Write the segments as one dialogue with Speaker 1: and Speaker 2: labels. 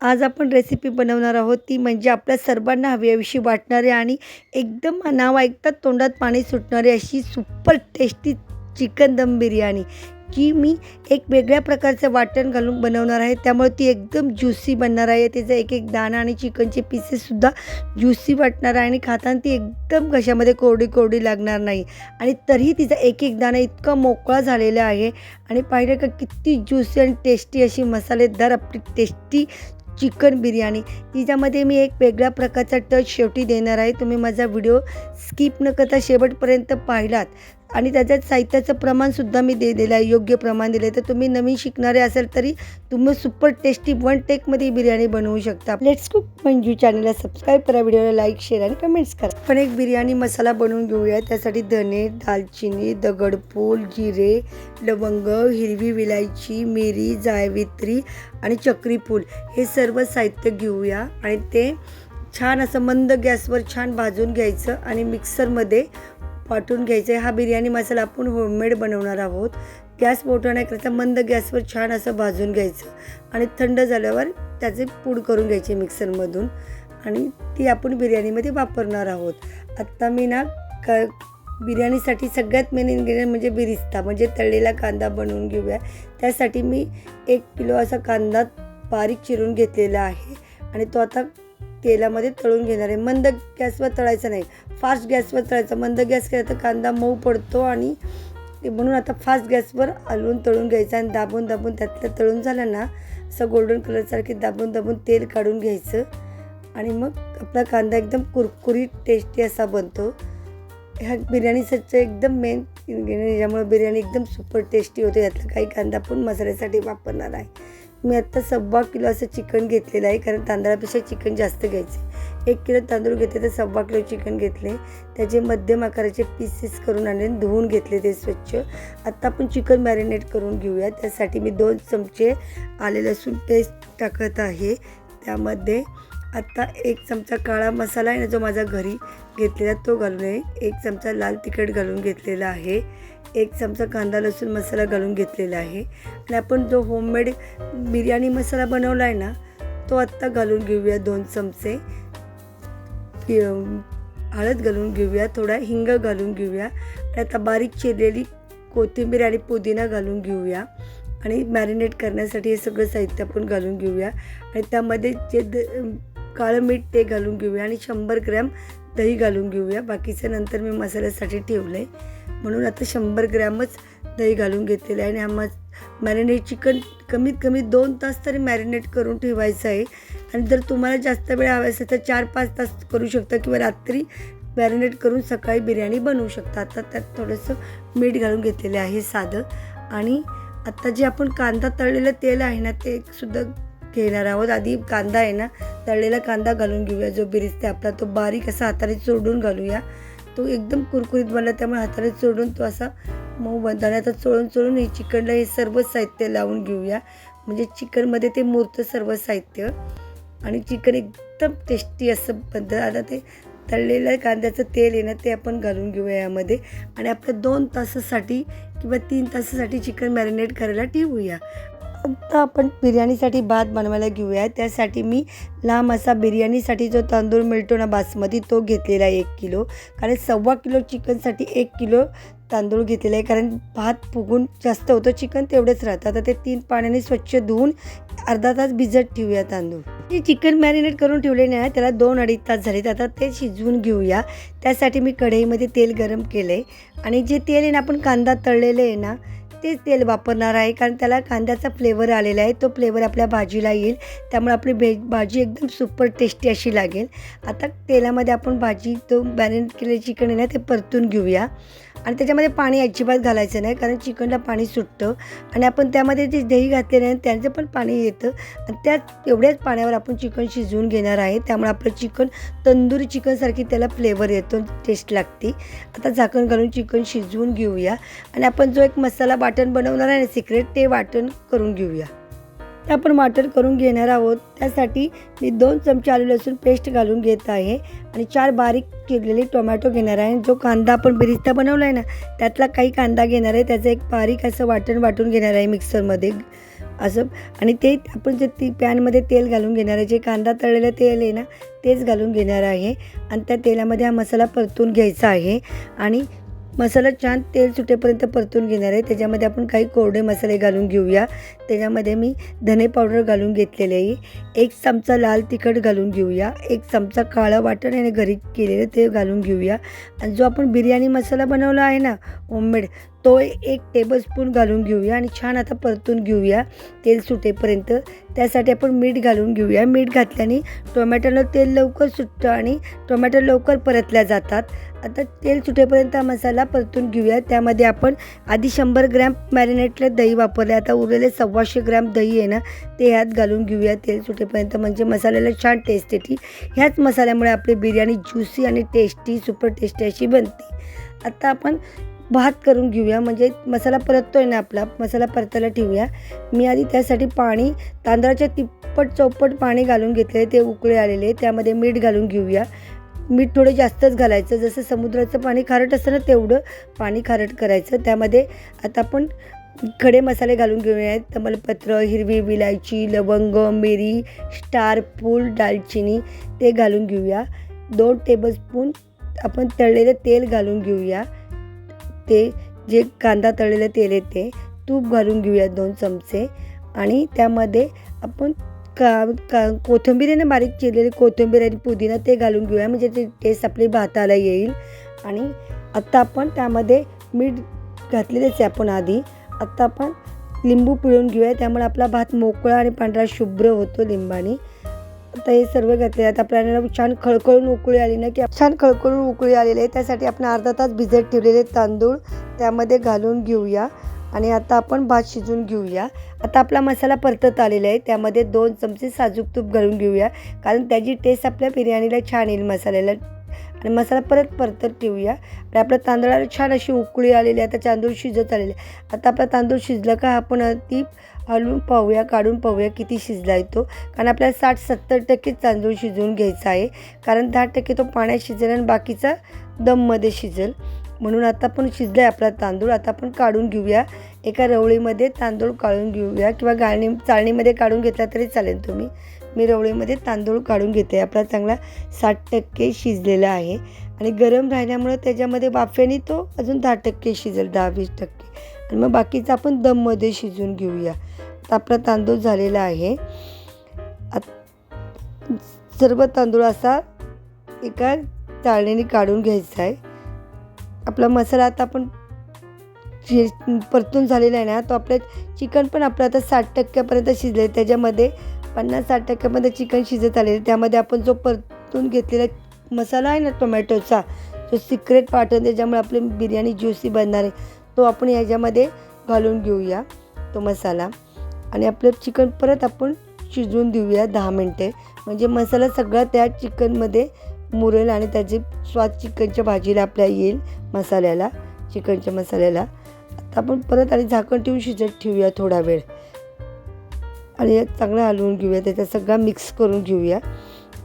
Speaker 1: आज आपण रेसिपी बनवणार आहोत. ती म्हणजे आपल्या सर्वांना हवी वाटणारे आणि एकदम नाव ऐकतात तोंडात पाणी सुटणारी अशी सुपर टेस्टी चिकन दम बिर्याणी. जी मी एक वेगळ्या प्रकारचं वाटण घालून बनवणार आहे. त्यामुळे ती एकदम ज्युसी बनणार आहे. त्याचा एक एक दाणा आणि चिकनचे पीसेससुद्धा ज्युसी वाटणार आहे आणि खाताना ती एकदम घशामध्ये कोरडी कोरडी लागणार नाही. आणि तरीही तिचा एक एक दाणा इतका मोकळा झालेला आहे. आणि पाहिलं का किती ज्युसी आणि टेस्टी अशी मसालेदार आपली टेस्टी चिकन बिर्याणी. तिच्यामध्ये मी एक वेगळ्या प्रकारचा टच शेवटी देणार आहे. तुम्ही माझा व्हिडिओ स्किप न करता शेवटपर्यंत पाहिलात. आणि त्याच्यात साहित्याचं प्रमाणसुद्धा मी दिलेलं आहे योग्य प्रमाण दिलं आहे. तर तुम्ही नवीन शिकणारे असेल तरी तुम्ही सुपर टेस्टी वन टेकमध्ये बिर्याणी बनवू शकता. लेट्स कुक मंजू चॅनलला सबस्क्राईब करा व्हिडिओला लाईक शेअर आणि कमेंट्स करा. पण एक बिर्याणी मसाला बनवून घेऊया. त्यासाठी धने दालचिनी दगडफूल जिरे लवंग हिरवी विलायची मिरी जायवित्री आणि चक्रीफूल हे सर्व साहित्य घेऊया. आणि ते छान असं मंद गॅसवर छान भाजून घ्यायचं आणि मिक्सरमध्ये वाटून घ्यायचं आहे. हा बिर्याणी मसाला आपण होममेड बनवणार आहोत. गॅस मोठा नाही करायचा मंद गॅसवर छान असं भाजून घ्यायचं. आणि थंड झाल्यावर त्याचे पूड करून घ्यायचे मिक्सरमधून आणि ती आपण बिर्याणीमध्ये वापरणार आहोत. आत्ता मी ना क बिर्याणीसाठी सगळ्यात मेन इन्ग्रेडियंट म्हणजे बिरिस्ता म्हणजे तळलेला कांदा बनवून घेऊया. त्यासाठी मी एक किलो असा कांदा बारीक चिरून घेतलेला आहे. आणि तो आता तेलामध्ये तळून घेणार आहे. मंद गॅसवर तळायचं नाही. फास्ट गॅसवर तळायचं. मंद गॅस केला तर कांदा मऊ पडतो आणि म्हणून आता फास्ट गॅसवर आलून तळून घ्यायचं आणि दाबून दाबून त्यातलं तळून झालं ना असं गोल्डन कलरसारखे दाबून दाबून तेल काढून घ्यायचं. आणि मग आपला कांदा एकदम कुरकुरीत टेस्टी असा बनतो. ह्या बिर्याणीचं एकदम मेन इन्ग्रेडियंट ज्यामुळे बिर्याणी एकदम सुपर टेस्टी होते. यातलं काही कांदा पण मसाल्यासाठी वापरणार आहे. मी आत्ता सव्वा किलो असं चिकन घेतलेलं आहे कारण तांदळापेक्षा चिकन जास्त घ्यायचे एक किलो तांदूळ घेतले तर सव्वा किलो चिकन घेतले. त्याचे मध्यम आकाराचे पीसेस करून आणले धुवून घेतले ते स्वच्छ. आत्ता आपण चिकन मॅरिनेट करून घेऊया. त्यासाठी मी दोन चमचे आले लसूण पेस्ट टाकत आहे. त्यामध्ये आत्ता एक चमचा काळा मसाला आहे ना जो माझा घरी घेतलेला तो घालून आहे. एक चमचा लाल तिखट घालून घेतलेला आहे. एक चमचा कांदा लसूण मसाला घालून घेतलेला आहे. आणि आपण जो होममेड बिर्याणी मसाला बनवला आहे ना तो आत्ता घालून घेऊया दोन चमचे. हळद घालून घेऊया थोडा हिंग घालून घेऊया. आणि आता बारीक चिरलेली कोथिंबीर आणि पुदिना घालून घेऊया. आणि मॅरिनेट करण्यासाठी हे सगळं साहित्य आपण घालून घेऊया. आणि त्यामध्ये जे द काळं मीठ ते घालून घेऊया. आणि शंभर ग्रॅम दही घालून घेऊया. बाकीचं नंतर मी मसाल्यासाठी ठेवलं आहे म्हणून आता शंभर ग्रॅमच दही घालून घेतलेलं आहे आणि आम्हा मॅरिनेट चिकन कमीत कमी दोन तास तरी मॅरिनेट करून ठेवायचं आहे. आणि जर तुम्हाला जास्त वेळ हवा असेल तर चार पाच तास करू शकता किंवा रात्री मॅरिनेट करून सकाळी बिर्याणी बनवू शकता. आता त्यात थोडंसं मीठ घालून घेतलेलं आहे साधं. आणि आत्ता जे आपण कांदा तळलेलं तेल आहे ना ते सुद्धा घेणार आहोत. आधी कांदा आहे ना तळलेला कांदा घालून घेऊया. जो बिरिस्ते आपला तो बारीक असा हाताने चोडून घालूया. तो एकदम कुरकुरीत बनला त्यामुळे हाताने चोळून तो असा मऊ बनताना आता चोळून चोळून हे चिकनला हे सर्व साहित्य लावून घेऊया. म्हणजे चिकनमध्ये ते मूर्त सर्व साहित्य. आणि चिकन एकदम टेस्टी असं बनतं. आता ते तळलेलं कांद्याचं तेल आहे ना ते आपण घालून घेऊया यामध्ये. आणि आपल्या दोन तासासाठी किंवा तीन तासासाठी चिकन मॅरिनेट करायला ठेवूया. आता आपण बिर्याणीसाठी भात बनवायला घेऊया त्यासाठी मी लांब असा बिर्याणीसाठी जो तांदूळ मिळतो ना बासमती तो घेतलेला आहे एक किलो. कारण सव्वा किलो चिकनसाठी एक किलो तांदूळ घेतलेला आहे. कारण भात फुगून जास्त होतो चिकन तेवढंच राहतं. आता ते तीन पाण्याने स्वच्छ धुवून अर्धा तास भिजत ठेवूया तांदूळ. जे चिकन मॅरिनेट करून ठेवलेले आहे. त्याला दोन अडीच तास झालेत. आता ते शिजवून घेऊया. त्यासाठी मी कढईमध्ये तेल गरम केलं आहे आणि जे तेल आहे ना आपण कांदा तळलेलं आहे ना तेच तेल वापरणार आहे कारण त्याला कांद्याचा फ्लेवर आलेला आहे. तो फ्लेवर आपल्या भाजीला येईल. त्यामुळे आपली भे भाजी एकदम सुपर टेस्टी अशी लागेल. आता तेलामध्ये आपण भाजी तो बॅलेन्स केलेली चिकन आहे ना ते परतून घेऊया. आणि त्याच्यामध्ये पाणी अजिबात घालायचं नाही कारण चिकनला पाणी सुटतं. आणि आपण त्यामध्ये जे दही घातलेलं आहे त्यांचं पण पाणी येतं. आणि त्या एवढ्याच पाण्यावर आपण चिकन शिजवून घेणार आहे. त्यामुळे आपलं चिकन तंदुरी चिकनसारखी त्याला फ्लेवर येतो टेस्ट लागते. आता झाकण घालून चिकन शिजवून घेऊया. आणि आपण जो एक मसाला वाटण बनवणार आहे ना सिक्रेट ते वाटण करून घेऊया. ते आपण वाटण करून घेणार आहोत. त्यासाठी मी दोन चमचे आलू लसूण पेस्ट घालून घेत आहे. आणि चार बारीक चिरलेले टोमॅटो घेणार आहे. जो कांदा आपण बिरिस्ता बनवला आहे ना त्यातला काही कांदा घेणार आहे. त्याचं एक बारीक असं वाटण वाटून घेणार आहे मिक्सरमध्ये. असं. आणि ते आपण जे ती पॅनमध्ये तेल घालून घेणार आहे. जे कांदा तळलेलं तेल आहे ना तेच घालून घेणार आहे. आणि त्या तेलामध्ये हा मसाला परतून घ्यायचा आहे. आणि मसाला छान तेल सुटेपर्यंत परतून घेणार आहे. त्याच्यामध्ये आपण काही कोरडे मसाले घालून घेऊया. त्याच्यामध्ये मी धने पावडर घालून घेतलेले आहे. एक चमचा लाल तिखट घालून घेऊया. एक चमचा काळं वाटण आणि घरी केलेलं ते घालून घेऊया. आणि जो आपण बिर्याणी मसाला बनवला आहे ना होममेड तो एक टेबलस्पून घालून घेऊया आणि छान आता परतून घेऊया तेल सुटेपर्यंत. त्यासाठी आपण मीठ घालून घेऊया. मीठ घातल्याने टोमॅटोला तेल लवकर सुटतं आणि टोमॅटो लवकर परतल्या जातात. आता तेल सुटेपर्यंत हा मसाला परतून घेऊया. त्यामध्ये आपण आधी शंभर ग्रॅम मॅरिनेटला दही वापरले. आता उरलेले सव्वाशे ग्रॅम दही आहे ना ते ह्यात घालून घेऊया. तेल सुटेपर्यंत म्हणजे मसाल्याला छान टेस्ट येते. ह्याच मसाल्यामुळे आपली बिर्याणी ज्युसी आणि टेस्टी सुपर टेस्टी अशी बनते. आता आपण भात करून घेऊया. म्हणजे मसाला परततो आहे ना आपला मसाला परतायला ठेवूया. मी आधी त्यासाठी पाणी तांदळाच्या तिप्पट चौपट पाणी घालून घेतले ते उकळे आलेले. त्यामध्ये मीठ घालून घेऊया. मीठ थोडं जास्तच घालायचं. जसं समुद्राचं पाणी खारट असतं ना तेवढं पाणी खारट करायचं. त्यामध्ये आता आपण खडे मसाले घालून घेऊयात तमालपत्र हिरवी विलायची लवंग मिरी स्टार फूल दालचिनी ते घालून घेऊया. दोन टेबलस्पून आपण तळलेलं तेल घालून घेऊया. ते जे कांदा तळलेलं तेल आहे ते तूप घालून घेऊया दोन चमचे. आणि त्यामध्ये आपण का का कोथिंबीराने बारीक चिरलेली कोथिंबीर आणि पुदिना ते घालून घेऊया. म्हणजे ते टेस्ट आपली भाताला येईल. आणि आत्ता आपण त्यामध्ये मीठ घातलेलेच आहे आपण आधी. आत्ता आपण लिंबू पिळून घेऊया. त्यामुळे आपला भात मोकळा आणि पांढरा शुभ्र होतो लिंबाने. आता हे सर्व घातले आता आपल्याला छान खळखळून उकळी आली ना की छान खळखळून उकळी आलेली आहे. त्यासाठी आपण अर्धा तास भिजत ठेवलेले तांदूळ. त्यामध्ये घालून घेऊया. आणि आता आपण भात शिजवून घेऊया. आता आपला मसाला परतत आलेला आहे. त्यामध्ये दोन चमचे साजूक तूप घालून घेऊया. कारण त्याची टेस्ट आपल्या बिर्याणीला छान येईल मसाल्याला. आणि मसाला परत परतत ठेवूया. आणि आपल्या तांदळाला छान अशी उकळी आलेली आहे. आता तांदूळ शिजत आलेले आहे. आता आपला तांदूळ शिजला का आपण ती हलवून पाहूया काढून पाहूया किती शिजला आहे तो. कारण आपल्याला साठ सत्तर टक्के तांदूळ शिजवून घ्यायचा आहे. कारण दहा टक्के तो पाण्यात शिजेल आणि बाकीचा दममध्ये शिजेल. म्हणून आता पण शिजला आहे आपला तांदूळ. आता आपण काढून घेऊया. एका रवळीमध्ये तांदूळ काढून घेऊया. किंवा गाळणी चाळणीमध्ये काढून घेतला तरी चालेल तुम्ही. मी रवळीमध्ये तांदूळ काढून घेते. आपला चांगला साठ टक्के शिजलेला आहे. आणि गरम राहिल्यामुळं त्याच्यामध्ये बाफ्याने तो अजून दहा टक्के शिजेल दहा वीस टक्के. आणि मग बाकीचं आपण दममध्ये शिजवून घेऊया. आता आपला तांदूळ झालेला आहे. आत- सर्व तांदूळ असा एका चाळणीने काढून घ्यायचा आहे. आपला मसाला आता आपण परतून झालेला आहे ना तो आपल्या चिकन पण आपलं आता साठ टक्क्यापर्यंत शिजलं आहे त्याच्यामध्ये पन्नास साठ टक्क्यामध्ये चिकन शिजत आलेलं आहे. त्यामध्ये आपण जो परतून घेतलेला मसाला आहे ना टोमॅटोचा जो सिक्रेट पार्ट त्याच्यामुळे आपली बिर्याणी ज्युसी बनणार आहे. तो आपण याच्यामध्ये घालून घेऊया तो मसाला. आणि आपलं चिकन परत आपण शिजवून देऊया दहा मिनटे. म्हणजे मसाला सगळा त्या चिकनमध्ये मुरेल आणि त्याचे स्वाद चिकनच्या भाजीला आपल्या येईल मसाल्याला चिकनच्या मसाल्याला. आता आपण परत आणि झाकण ठेवून शिजत ठेवूया थोडा वेळ. आणि चांगलं हलवून घेऊया. त्याचा सगळा मिक्स करून घेऊया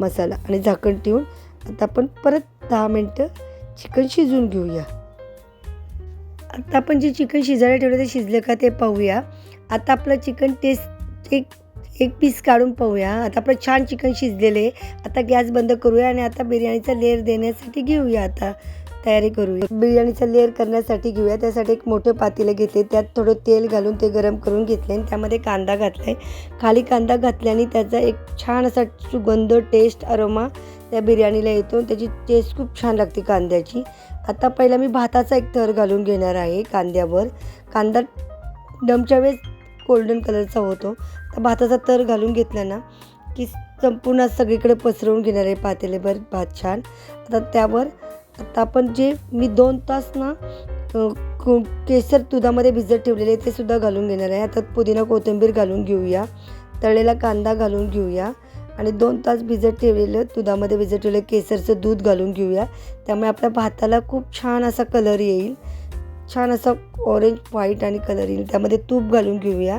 Speaker 1: मसाला आणि झाकण ठेवून. आता आपण परत दहा मिनटं चिकन शिजवून घेऊया. आता आपण जे चिकन शिजायला ठेवलं ते शिजलं का ते पाहूया. आता आपलं चिकन टेस्ट एक एक पीस काढून पाहूया. आता आपलं छान चिकन शिजलेलं आहे. आता गॅस बंद करूया आणि आता बिर्याणीचा लेअर देण्यासाठी घेऊया आता. तयारी करूया बिर्याणीचा लेअर करण्यासाठी घेऊया. त्यासाठी एक मोठं पातेलं घेतले त्यात थोडं तेल घालून ते गरम करून घेतले आणि त्यामध्ये कांदा घातला आहे खाली कांदा घातल्याने त्याचा एक छान असा सुगंध टेस्ट अरोमा त्या बिर्याणीला येतो त्याची टेस्ट खूप छान लागते कांद्याची. आता पहिला मी भाताचा एक थर घालून घेणार आहे कांद्यावर. कांदा दमच्या वेळेस गोल्डन कलरचा होतो. तर भाताचा तर घालून घेतला ना की संपूर्ण सगळीकडे पसरवून घेणार आहे पातेलेभर भात छान. आता त्यावर आता आपण जे मी दोन तास ना केसर दुधामध्ये भिजत ठेवलेले ते सुद्धा घालून घेणार आहे. आता पुदिना कोथिंबीर घालून घेऊया. तळलेला कांदा घालून घेऊया. आणि दोन तास भिजत ठेवलेलं दुधामध्ये भिजत ठेवलेलं केसरचं दूध घालून घेऊया. त्यामुळे आपल्या भाताला खूप छान असा कलर येईल. छान असा ऑरेंज व्हाईट आणि कलर येईल. त्यामध्ये तूप घालून घेऊया.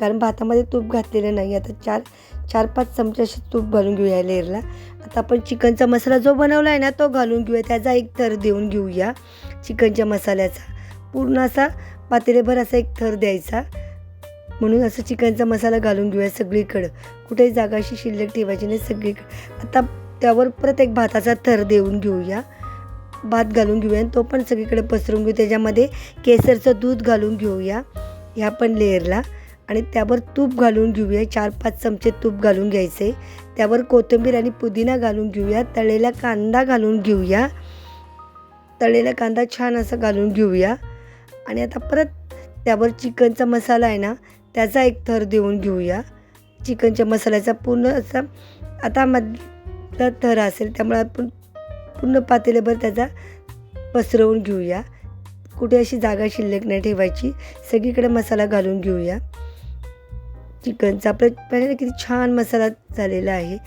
Speaker 1: कारण भातामध्ये तूप घातलेलं नाही. आता चार चार पाच चमचे असे तूप घालून घेऊया लेअरला. आता आपण चिकनचा मसाला जो बनवला आहे ना तो घालून घेऊया. त्याचा एक थर देऊन घेऊया चिकनच्या मसाल्याचा. पूर्ण असा पातेलेभर असा एक थर द्यायचा. म्हणून असं चिकनचा मसाला घालून घेऊया सगळीकडं. कुठेही जागा अशी शिल्लक ठेवायची नाही सगळीकडं. आता त्यावर परत एक भाताचा थर देऊन घेऊया. भात घालून घेऊया आणि तो पण सगळीकडे पसरून घेऊ. त्याच्यामध्ये केसरचं दूध घालून घेऊया. ह्या पण लेअरला. आणि त्यावर तूप घालून घेऊया. चार पाच चमचे तूप घालून घ्यायचे. त्यावर कोथिंबीर आणि पुदिना घालून घेऊया. तळलेला कांदा घालून घेऊया. तळलेला कांदा छान असा घालून घेऊया. आणि आता परत त्यावर चिकनचा मसाला आहे ना त्याचा एक थर देऊन घेऊया. चिकनच्या मसाल्याचा पूर्ण असा आता मधला थर असेल त्यामुळे आपण पूर्ण पातेल्याभर त्याचा पसरवून घेऊया. कुठे अशी जागा शिल्लक नाही ठेवायची. सगळीकडे मसाला घालून घेऊया. चिकनचा आपल्या पहिले किती छान मसाला झालेला आहे.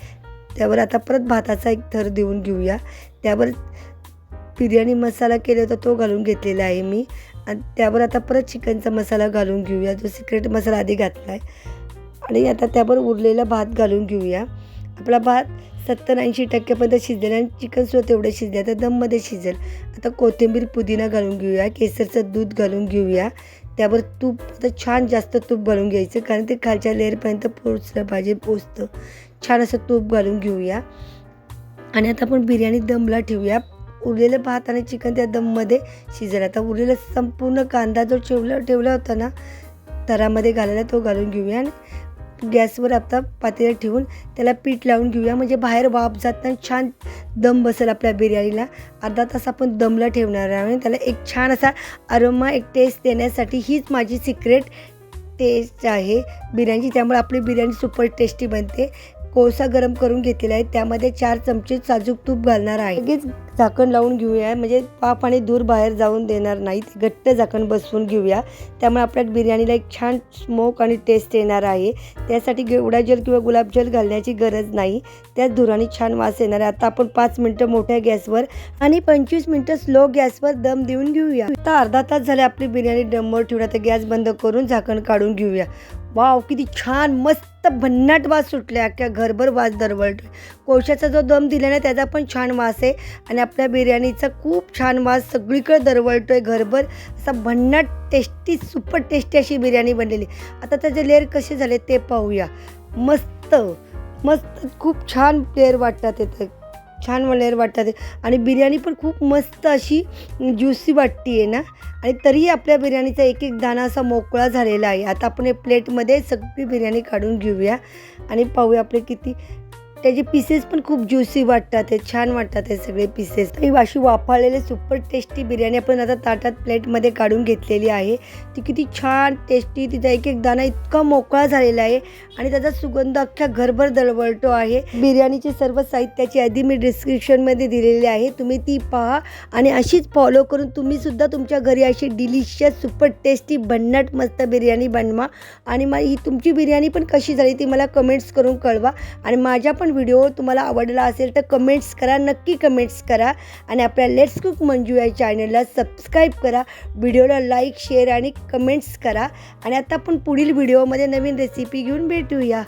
Speaker 1: त्यावर आता परत भाताचा एक थर देऊन घेऊया. त्यावर बिर्याणी मसाला केला होता तो घालून घेतलेला आहे मी. आणि त्यावर आता परत चिकनचा मसाला घालून घेऊया. जो सिक्रेट मसाला आधी घातला आहे. आणि आता त्यावर उरलेला भात घालून घेऊया. आपला भात सत्तर ऐंशी टक्क्यापर्यंत शिजेल आणि चिकनसुद्धा तेवढं शिजेल तर दममध्ये शिजेल. आता कोथिंबीर पुदिना घालून घेऊया. केसरचं दूध घालून घेऊया. त्यावर तूप आता छान जास्त तूप घालून घ्यायचं कारण ते खालच्या लेअरपर्यंत पोचलं पाहिजे पोचतं. छान असं तूप घालून घेऊया. आणि आता आपण बिर्याणी दमला ठेवूया. उरलेलं भात आणि चिकन त्या दममध्ये शिजलं. आता उरलेला संपूर्ण कांदा जो ठेवला ठेवला होता ना तरामध्ये घालायला तो घालून घेऊया. आणि गॅसवर आता पातेलं ठेवून त्याला पीठ लावून घेऊया. म्हणजे बाहेर वाफ जाताना छान दम बसेल आपल्या बिर्याणीला. अर्धा तास आपण दमला ठेवणार आहे. आणि त्याला एक छान असा अरोमा एक टेस्ट देण्यासाठी हीच माझी सिक्रेट टेस्ट आहे. बिर्याणीची त्यामुळे आपली बिर्याणी सुपर टेस्टी बनते. कोळसा गरम करून घेतलेला आहे. त्यामध्ये चार चमचे साजूक तूप घालणार आहे. लगेच झाकण लावून घेऊया. म्हणजे पाप आणि धूर बाहेर जाऊन देणार नाही घट्ट झाकण बसवून घेऊया. त्यामुळे आपल्या बिर्याणीला एक छान स्मोक आणि टेस्ट येणार आहे. त्यासाठी गेवडा जल किंवा गुलाबजल घालण्याची गरज नाही. त्याच धुराने छान वास येणार आहे. आता आपण पाच मिनटं मोठ्या गॅसवर आणि पंचवीस मिनटं स्लो गॅसवर दम देऊन घेऊया. आता अर्धा तास झाले आपली बिर्याणी दमवर ठेवण्यात गॅस बंद करून झाकण काढून घेऊया. वाव किती छान मस्त भन्नाट वास सुटल्या अख्ख्या घरभर वास दरवळतोय. कोळशाचा जो दम दिला ना त्याचा पण छान वास आहे. आणि आपल्या बिर्याणीचा खूप छान वास सगळीकडे दरवळतोय घरभर. असा भन्नाट टेस्टी सुपर टेस्टी अशी बिर्याणी बनलेली. आता त्याचे लेअर कसे झाले ते पाहूया. मस्त मस्त खूप छान लेअर वाटतात तिथं छान लेअर वाटतात आणि बिर्याणी पण खूप मस्त अशी ज्युसी वाटते आहे ना. आणि तरीही आपल्या बिर्याणीचा एक एक दाणा असा मोकळा झालेला आहे. आता आपण हे प्लेटमध्ये सगळी बिर्याणी काढून घेऊया. आणि पाहूया आपले किती त्याचे पीसेस पण खूप ज्युसी वाटतात छान वाटतात हे सगळे पीसेस ही अशी वाफाळलेले सुपर टेस्टी बिर्याणी आपण आता ताटात प्लेटमध्ये काढून घेतलेली आहे. ती किती छान टेस्टी तिचा एक एक दाणा इतका मोकळा झालेला आहे आणि त्याचा सुगंध अख्ख्या घरभर दळवळतो आहे. बिर्याणीचे सर्व साहित्याची यादी मी डिस्क्रिप्शनमध्ये दिलेली आहे. तुम्ही ती पहा आणि अशीच फॉलो करून तुम्ही सुद्धा तुमच्या घरी अशी डिलिशियस सुपर टेस्टी भन्नाट मस्त बिर्याणी बनवा. आणि मग ही तुमची बिर्याणी पण कशी झाली ती मला कमेंट्स करून कळवा. आणि माझ्या पण पण व्हिडिओ तुम्हाला आवडला असेल तर कमेंट्स करा. नक्की कमेंट्स करा. आणि आपल्या लेट्स कुक मंजू या चॅनलला सबस्क्राईब करा. व्हिडिओला लाईक शेअर आणि कमेंट्स करा. आणि आता आपण पुढील व्हिडिओमध्ये नवीन रेसिपी घेऊन भेटूया.